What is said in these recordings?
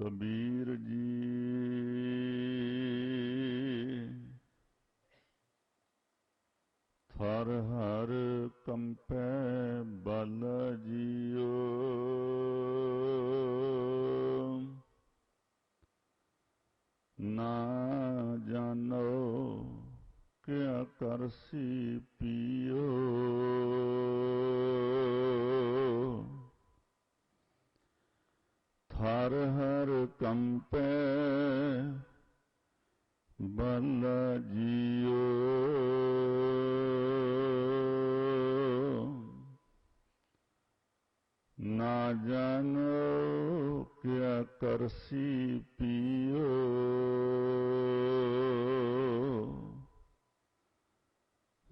कबीर जी। थर हर कंपे बल जियो। ना जानो क्या करसी पियो। बल जियो। ना जानो क्या करसी पियो।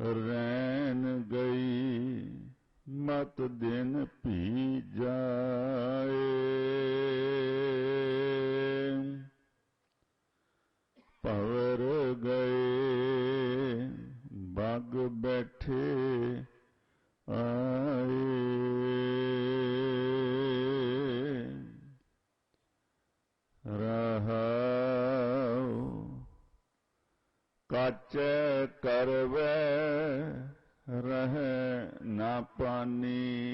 रैन गई मत दिन पी जा। ਬੈਠੇ ਆਏ। ਰਹਾਉ ਕਾਚੈ ਕਰਵੈ ਰਹਿ ਨਾ ਪਾਨੀ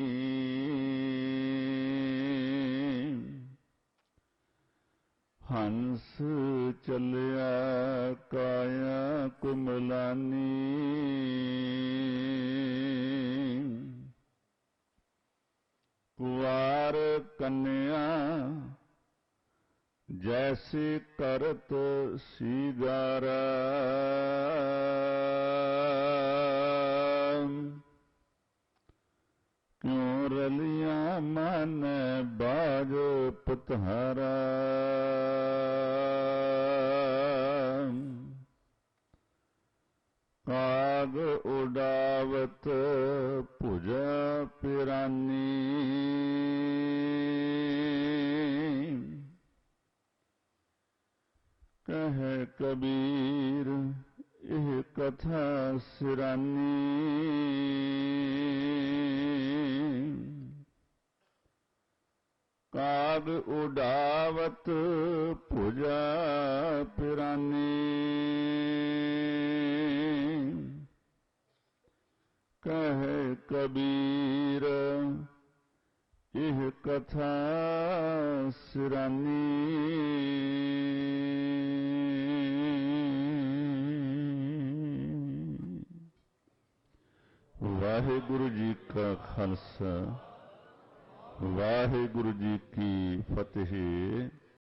ਹੰਸ ਚੱਲਿਆ ਕਾਇਆ ਕੁਮਲਾਨੀ। कन्या जैसे करत तो सिगारा। क्यों रलिया मन बाजो पुतहरा? ਪਤਹਾਰਾ ਉਡਾਵਤ ਭੁਜ ਪਿਰਾਨੀ। ਕਹੇ ਕਬੀਰ ਇਹ ਕਥਾ ਸਿਰਾਨੀ। ਕਾਗ ਉਡਾਵਤ ਭੁਜਾ ਪਿਰਾਨੀ। कहे कबीर यह कथा सिरानी। वाहेगुरु जी का खालसा वाहेगुरु जी की फतेह।